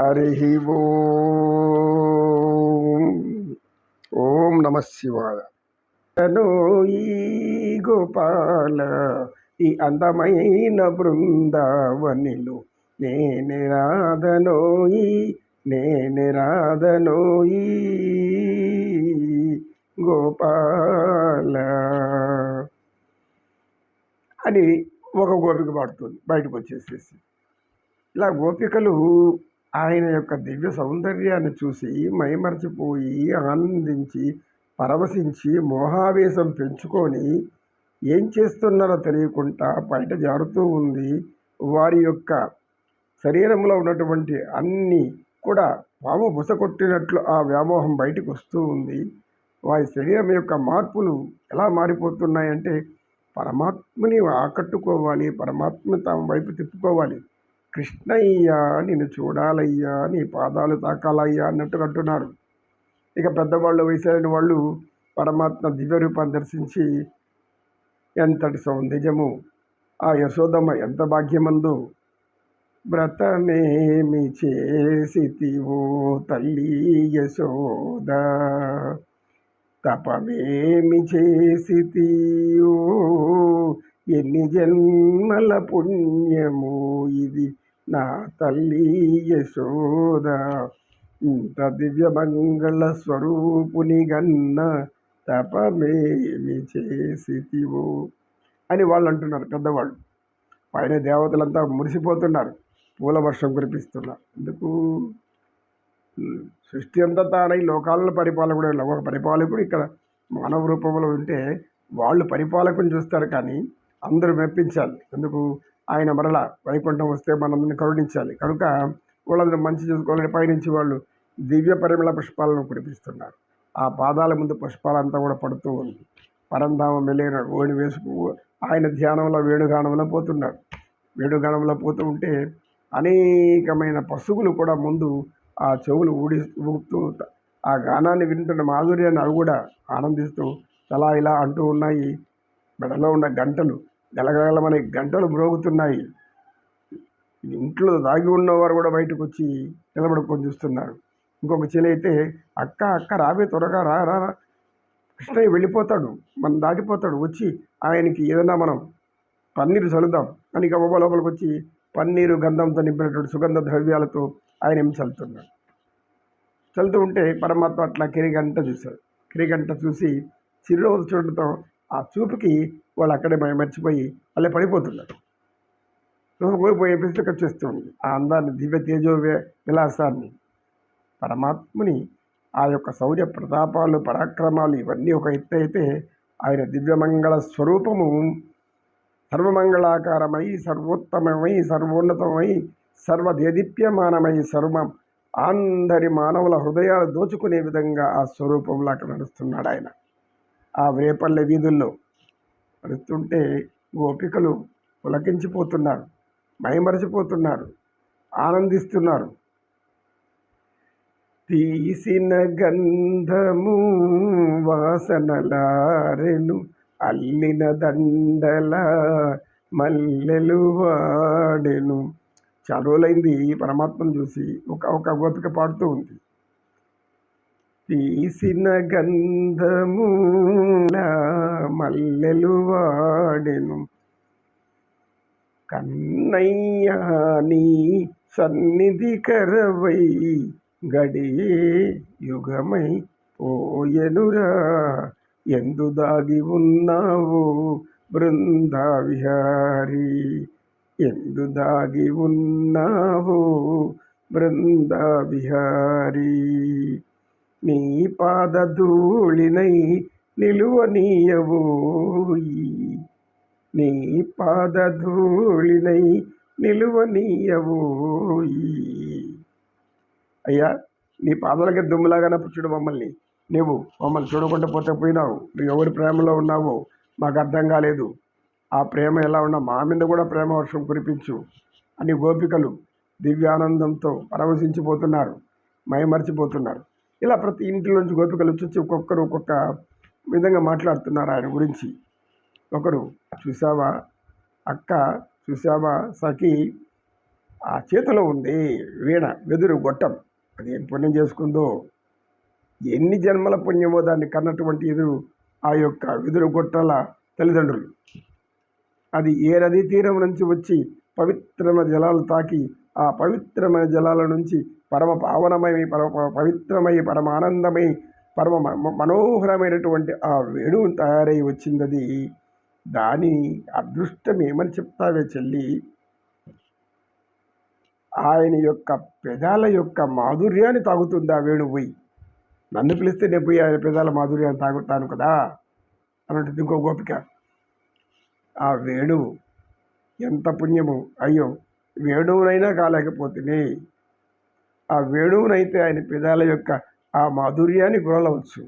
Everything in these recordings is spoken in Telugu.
హరి ఓం. ఓం నమ శివాయ. ఈ గోపాల ఈ అందమైన బృందావనిలో. నేను రాధనోయి నేను రాధనోయి. గోపాల. అని ఒక గోపిక పాడుతుంది బయటకు వచ్చేసేసి. ఇలా గోపికలు ఆయన యొక్క దివ్య సౌందర్యాన్ని చూసి మైమర్చిపోయి ఆనందించి పరవశించి మోహావేశం పెంచుకొని ఏం చేస్తున్నారో తెలియకుండా బయట జారుతూ ఉంది. వారి యొక్క శరీరంలో ఉన్నటువంటి అన్ని కూడా పాము బుస కొట్టినట్లు ఆ వ్యామోహం బయటకు వస్తూ ఉంది. వారి శరీరం యొక్క మార్పులు ఎలా మారిపోతున్నాయంటే పరమాత్మని ఆకట్టుకోవాలి పరమాత్మ తమ వైపు తిప్పుకోవాలి. కృష్ణయ్య నిన్ను చూడాలయ్యా నీ పాదాలు తాకాలయ్యా అన్నట్టు అంటున్నారు. ఇక పెద్దవాళ్ళు వయసైన వాళ్ళు పరమాత్మ దివ్య దర్శించి ఎంతటి సౌందర్యము ఆ యశోదమ్మ ఎంత భాగ్యమందు. వ్రతమేమి చేసితివో తల్లి యశోద. తపమేమి చేసితివో ఎన్ని జన్మల పుణ్యము ఇది. నా తల్లి యశోద ఇంత దివ్యమంగళ స్వరూపుని గన్న తపమేమి చేసితివో అని వాళ్ళు అంటున్నారు పెద్దవాళ్ళు. పైన దేవతలంతా మురిసిపోతున్నారు పూల వర్షం కురిపిస్తున్నారు ఎందుకు సృష్టి అంతా తానై లోకాలను పరిపాలకుడు ఒక పరిపాలకుడు ఇక్కడ మానవ రూపంలో ఉంటే వాళ్ళు పరిపాలకుని చూస్తారు కానీ అందరూ మెప్పించాలి. ఎందుకు? ఆయన మరల వైకుంఠం వస్తే మనందరిని కరుణించాలి. కనుక వాళ్ళందరూ మంచి చూసుకోవాలని పయనించి వాళ్ళు దివ్య పరిమళ పుష్పాలను కురిపిస్తున్నారు. ఆ పాదాల ముందు పుష్పాలంతా కూడా పడుతూ ఉంది. పరంధామం వెళ్ళిన ఓడి వేసుకు ఆయన ధ్యానంలో వేణుగానంలో పోతున్నాడు వేణుగానంలో పోతూ ఉంటే అనేకమైన పశువులు కూడా ముందు ఆ చెవులు ఊడి ఊగుతూ ఆ గానాన్ని వింటున్న మాధుర్యాన్ని అవి కూడా ఆనందిస్తూ అలా ఇలా అంటూ ఉన్నాయి. మెడలో ఉన్న గంటలు గలగలమని గంటలు మ్రోగుతున్నాయి. ఇంట్లో దాగి ఉన్నవారు కూడా బయటకు వచ్చి నిలబడుకొని చూస్తున్నారు. ఇంకొక చెల్లి అయితే అక్క అక్క రాబే త్వరగా రా రా కృష్ణయ్య వెళ్ళిపోతాడు. మనం దాటిపోతాడు. వచ్చి ఆయనకి ఏదైనా మనం పన్నీరు చల్లుదాం. అని గబగబా లోపలికి వచ్చి పన్నీరు గంధంతో నింపినటువంటి సుగంధ ద్రవ్యాలతో ఆయన ఏం చల్లుతున్నాడు? చల్లుతూ ఉంటే పరమాత్మ అట్లా కిరిగంట చూశాడు. కిరిగంట చూసి చిరునవ్వు చూడటంతో ఆ చూపుకి వాళ్ళు అక్కడే మర్చిపోయి అలా పడిపోతున్నారు. కోల్పోయే పరిస్థితి వచ్చేస్తుంది ఆ అందాన్ని దివ్య తేజో విలాసాన్ని పరమాత్ముని ఆ యొక్క శౌర్య ప్రతాపాలు పరాక్రమాలు ఇవన్నీ ఒక ఎత్తు అయితే ఆయన దివ్యమంగళ స్వరూపము. సర్వమంగళాకారమై సర్వోత్తమమై సర్వోన్నతమై సర్వదేదీప్యమానమై సర్వం అందరి మానవుల హృదయాలు దోచుకునే విధంగా ఆ స్వరూపంలో అక్కడ నడుస్తున్నాడు ఆయన. ఆ వేపల్లె వీధుల్లో నడుస్తుంటే గోపికలు పులకించిపోతున్నారు మైమరచిపోతున్నారు ఆనందిస్తున్నారు. తీసిన గంధము వాసనలారెను అల్లిన దండల మల్లెలు వాడెను. చాలా రోజులైంది పరమాత్మను చూసి ఒక ఒక గోపిక పాడుతూ ఉంది. తీసిన గంధము మల్లెలు వాడెను. కన్నయ్యా నీ సన్నిధి కరవై గడియే యుగమై పోయెనురా. ఎందు దాగి ఉన్నావు బృందా విహారీ ఎందు దాగి ఉన్నావు బృందా విహారీ నీ పాదధూళినై నిలువనీయవోయి నీ పాదధూళినై నిలువనీయవోయి అయ్యా నీ పాదాలకి దుమ్ములాగా పుచ్చుడు మమ్మల్ని. నువ్వు మమ్మల్ని చూడకుండా పోతే పోయినావు. నువ్వు ఎవరి ప్రేమలో ఉన్నావో మాకు అర్థం కాలేదు. ఆ ప్రేమ ఎలా ఉన్నా మా మీద కూడా ప్రేమ వర్షం కురిపించు అని గోపికలు దివ్యానందంతో పరవశించిపోతున్నారు. మైమర్చిపోతున్నారు. ఇలా ప్రతి ఇంటిలోంచి గోపికలు వచ్చి వచ్చి ఒక్కొక్కరు ఒక్కొక్క విధంగా మాట్లాడుతున్నారు ఆయన గురించి. ఒకరు చూసావా అక్క? చూసావా సఖి? ఆ చేతిలో ఉంది వీణ వెదురు గొట్టం. అది ఏం పుణ్యం చేసుకుందో? ఎన్ని జన్మల పుణ్యమో దాన్ని కన్నటువంటి ఎదురు ఆ యొక్క వెదురు గొట్టల తల్లిదండ్రులు. అది ఏ నదీ తీరం నుంచి వచ్చి పవిత్రమైన జలాలు తాకి ఆ పవిత్రమైన జలాల నుంచి పరమ పావనమై పరమ పవిత్రమై పరమ ఆనందమై పరమ మ- మనోహరమైనటువంటి ఆ వేణువు తయారై వచ్చిందది. దాని అదృష్టం ఏమని చెప్తావే చెల్లి? ఆయన యొక్క పెదాల యొక్క మాధుర్యాన్ని తాగుతుంది ఆ వేణువు పోయి. నన్ను పిలిస్తే నేను పోయి ఆయన పెదాల మాధుర్యాన్ని తాగుతాను కదా? అన్నట్టు ఇంకో గోపిక. ఆ వేణువు ఎంత పుణ్యము? అయ్యో వేణువునైనా కాలేకపోతేనే. ఆ వేణువునైతే ఆయన పెదాల యొక్క ఆ మాధుర్యాన్ని గురలవచ్చు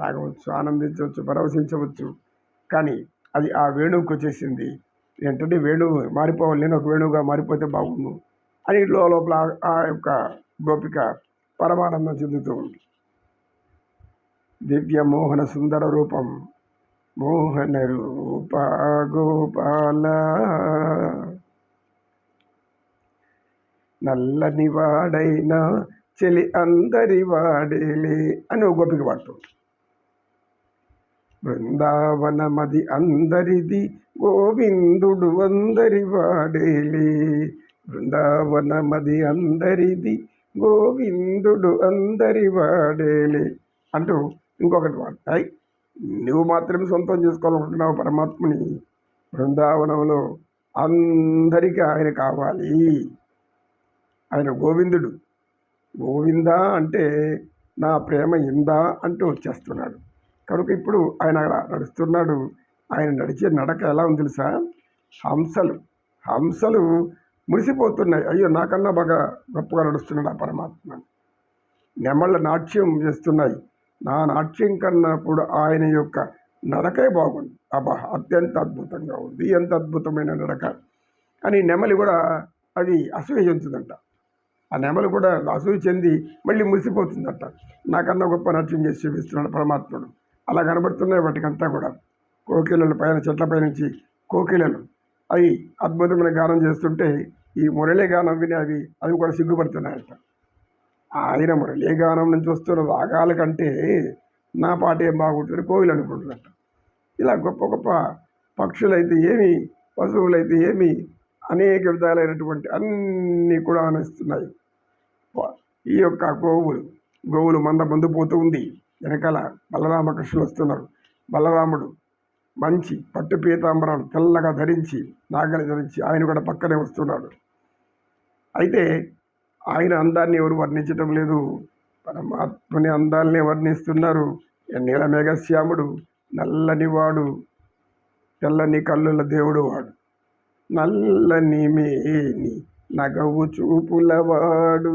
తాగవచ్చు ఆనందించవచ్చు పరవశించవచ్చు. కానీ అది ఆ వేణువుకి వచ్చేసింది. ఏంటంటే వేణువు మారిపోవాలి నేను ఒక వేణువుగా మారిపోతే బాగుండు అని లోపల ఆ- ఆ యొక్క గోపిక పరమానందం చెందుతూ ఉంది. దివ్య మోహన సుందర రూపం మోహన రూప గోపాల నల్లని వాడైనా చెలి అందరి వాడేలే అని ఒక గోపిక పాడుతుంది బృందావనమది అందరిది గోవిందుడు అందరి వాడేలే. బృందావనమది అందరిది గోవిందుడు అందరి వాడేలే అంటూ ఇంకొకటి వాడతాయి నువ్వు మాత్రమే సొంతం చేసుకోవాలనుకుంటున్నావు పరమాత్మని. బృందావనంలో అందరికీ ఆయన కావాలి. ఆయన గోవిందుడు. గోవిందా అంటే నా ప్రేమ ఇందా అంటూ వచ్చేస్తున్నాడు. కనుక ఇప్పుడు ఆయన నడుస్తున్నాడు. ఆయన నడిచే నడక ఎలా ఉంది తెలుసా? హంసలు. హంసలు మురిసిపోతున్నాయి. అయ్యో నాకన్నా బాగా గొప్పగా నడుస్తున్నాడు ఆ పరమాత్మ. నెమళ్ళ నాట్యం చేస్తున్నాయి. నా నాట్యం కన్నా కూడా ఆయన యొక్క నడకే బాగుంది. అబ్బా అత్యంత అద్భుతంగా ఉంది. ఎంత అద్భుతమైన నడక. అని నెమలి కూడా అవి అసూయ చెందుతుందంట. ఆ నెమలు కూడా అసూయ చెంది మళ్ళీ మురిసిపోతుందట. నాకన్నా గొప్ప నాట్యం చేసి చూపిస్తున్నాడు పరమాత్ముడు. అలా కనబడుతున్నాయి వాటికంతా కూడా. కోకిలలు పైన చెట్ల పై నుంచి కోకిలలు. అవి అద్భుతమైన గానం చేస్తుంటే ఈ మురళీ గానం విని అవి అవి కూడా సిగ్గుపడుతున్నాయట. ఆయన మురళీ గానం నుంచి వస్తున్న రాగాల కంటే నా పాట ఏం బాగుంటుంది కోవిలు అనుకుంటున్నట్ట ఇలా గొప్ప గొప్ప పక్షులైతే ఏమి పశువులైతే ఏమి అనేక విధాలైనటువంటి అన్నీ కూడా ఆనందిస్తున్నాయి ఈ యొక్క గోవులు గోవులు మంద ముందు పోతూ ఉంది. వెనకాల బలరామకృష్ణులు వస్తున్నారు. బలరాముడు మంచి పట్టు పీతాంబరాలు తెల్లగా ధరించి నాగలి ధరించి ఆయన కూడా పక్కనే వస్తున్నాడు. అయితే ఆయన అందాన్ని ఎవరు వర్ణించటం లేదు. పరమాత్మని అందాల్ని వర్ణిస్తున్నారు. నీల మేఘశ్యాముడు నల్లని వాడు తెల్లని కళ్ళుల దేవుడు వాడు. నల్లని మేని నగవు చూపులవాడు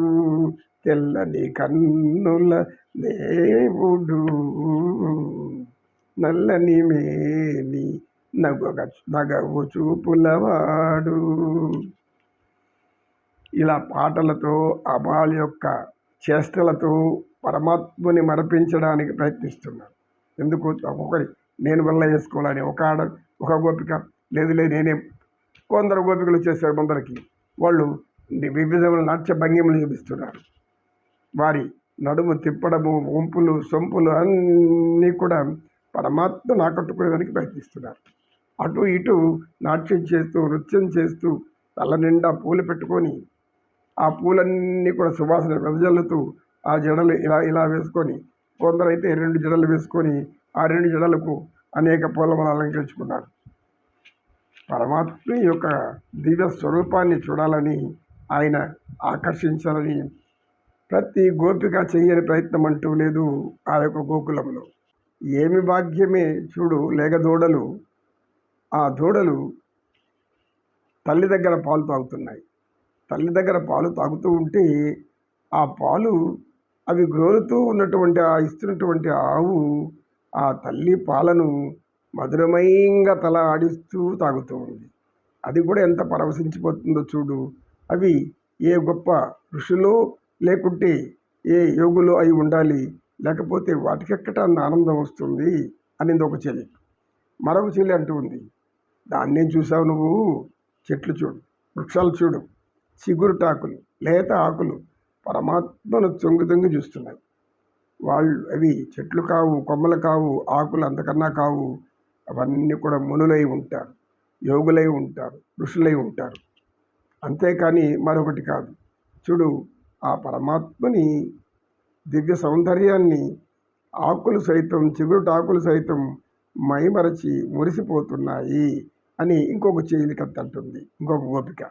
తెల్లని కన్నుల దేవుడు. నల్లని మేని నగ నగవు చూపులవాడు. ఇలా పాటలతో అబాల్ యొక్క చేష్టలతో పరమాత్మని మరపించడానికి ప్రయత్నిస్తున్నారు. ఎందుకు? ఒక్కొక్కరి నేను వల్ల వేసుకోవాలని ఒక ఆడ ఒక గోపిక. లేదు లేదు నేనే కొందరు గోపికలు చేశారు కొందరికి. వాళ్ళు వివిధమైన నాట్య భంగిమలు చూపిస్తున్నారు. వారి నడుము తిప్పడము వంపులు సొంపులు అన్నీ కూడా పరమాత్మను ఆకట్టుకునేదానికి ప్రయత్నిస్తున్నారు. అటు ఇటు నాట్యం చేస్తూ నృత్యం చేస్తూ తల నిండా పూలు పెట్టుకొని ఆ పూలన్నీ కూడా సువాసన వెదజల్లుతూ ఆ జడలు ఇలా ఇలా వేసుకొని కొందరైతే రెండు జడలు వేసుకొని ఆ రెండు జడలకు అనేక పూలమాల అలంకరించుకున్నారు. పరమాత్మ యొక్క దివ్య స్వరూపాన్ని చూడాలని ఆయన ఆకర్షించాలని ప్రతి గోపిక చేయని ప్రయత్నం అంటూ లేదు ఆ యొక్క గోకులంలో. ఏమి భాగ్యమే చూడు లేక దూడలు ఆ దూడలు తల్లి దగ్గర పాలు తాగుతున్నాయి. తల్లి దగ్గర పాలు తాగుతూ ఉంటే ఆ పాలు అవి గ్రోలుతూ ఉన్నటువంటి ఆ ఇస్తున్నటువంటి ఆవు ఆ తల్లి పాలను మధురమయంగా తల ఆడిస్తూ తాగుతూ ఉంది. అది కూడా ఎంత పరవశించిపోతుందో చూడు. అవి ఏ గొప్ప ఋషులు లేకుంటే ఏ యోగులు అయి ఉండాలి. లేకపోతే వాటికెక్కట అన్న ఆనందం వస్తుంది అనింది ఒక చెల్లి మరొక చెల్లి అంటూ ఉంది. దాన్నే చూసావు నువ్వు? చెట్లు చూడు. వృక్షాలు చూడు. చిగురుటాకులు లేత ఆకులు పరమాత్మను తొంగి తొంగి చూస్తున్నాయి. వాళ్ళు అవి చెట్లు కావు కొమ్మలు కావు ఆకులు అంతకన్నా కావు. అవన్నీ కూడా మునులై ఉంటారు యోగులై ఉంటారు ఋషులై ఉంటారు. అంతేకాని మరొకటి కాదు. చూడు ఆ పరమాత్మని దివ్య సౌందర్యాన్ని ఆకులు సైతం చిగురుట ఆకులు సైతం మైమరచి మురిసిపోతున్నాయి అని ఇంకొక చేలికత్త అంటుంది ఇంకొక గోపిక